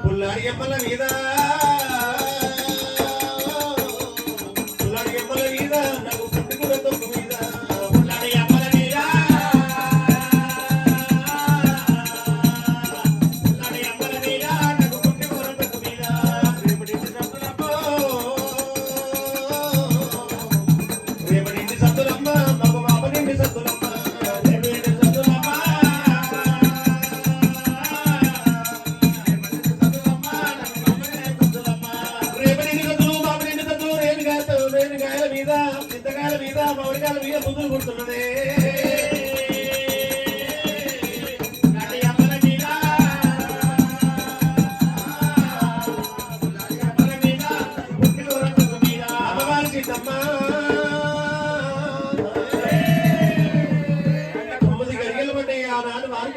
పుల్లారి అమ్మల మీద పౌరికాలు మీద. ముందులు కొడుతున్నదే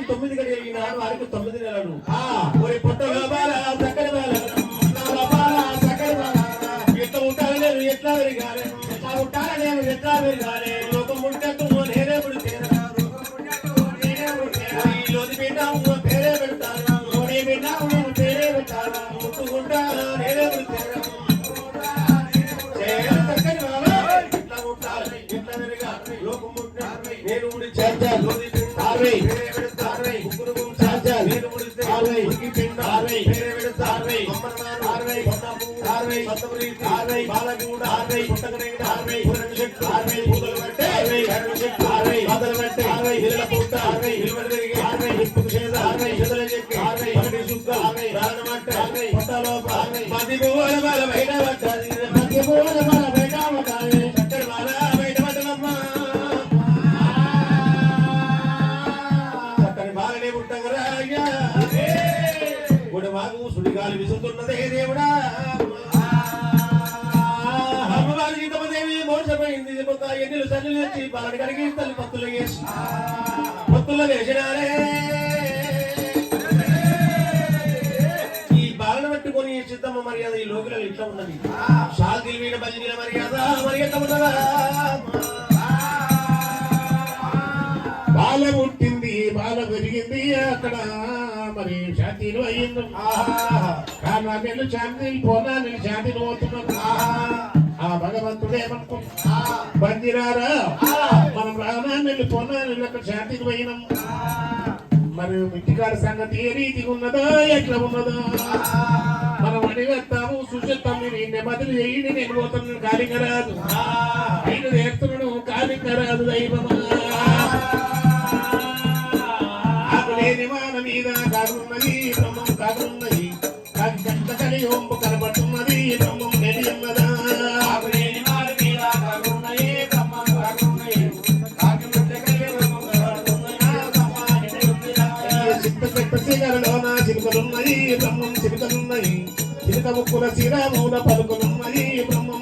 తొమ్మిది గడియలు ఈనాడు వారికి తొమ్మిది నెలలు. ஆர்வை ஆர்வை ஆர்வை ஆர்வை ஆர்வை சத்தபுரியில் ஆர்வை பாலகூட ஆர்வை புத்தகனைகூட ஆர்வை புரட்சி ஆர்வை பூதல் வட்டை ஆர்வை கருணி ஆர்வை காதல் வட்டை ஆர்வை இலகூட்ட ஆர்வை இல்வர்தரிகை గిన్నెలు తల్లినెత్తి బాలడి కడిగి తల్లి పత్తులు వేసి. పత్తులు వేసినారే. ఈ బాలను పెట్టుకొని చిత్తమ్మ మర్యాద ఈ లోకిలో ఇట్లా ఉన్నది. షాల్కి వీడ బల్లిగిన మర్యాద మర్యాద బాల పుట్టింది బాల పెరిగింది అక్కడ మరి శాంతిలో అయ్యింది. కానా నేను శాంతిని పోనా నేను శాంతిని పోతున్నాను. ఆ భగవంతుడే ఏమనుకుంటా బందిరారా మనం రానా వెళ్ళి పొన్నా వెళ్ళి అక్కడ శాంతికి పోయినాం. మరి మిట్టికాడ సంగతి ఏ రీతిగా ఉన్నదా ఎట్లా ఉన్నదా? మనం అడిగేస్తాము చూసేస్తాం నేను బదులు చేయండి నేను పోతాను కాలింగ రాదు. ఆయన చేస్తున్నాడు కాలింగ రాదు దైవమా? మీద కాగున్నది బ్రహ్మం కాగున్నది కలిగి ఓం చిలకలలో నా చిలుకలున్నాయి బ్రహ్మం చిలుకలున్నాయి. చిలుక ముక్కుల శిరమూల పలుకులున్నాయి బ్రహ్మం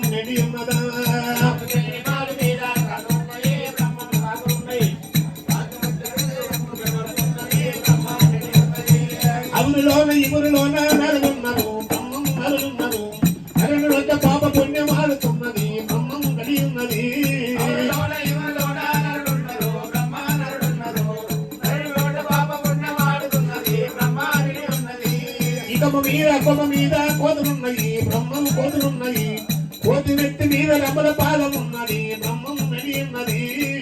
మీద కొమ్మ మీద కోతులున్నాయి బ్రహ్మము కోతులున్నాయి. కోతి వ్యక్తి మీద రమల పాదం ఉన్నది బ్రహ్మం మెడి ఉన్నది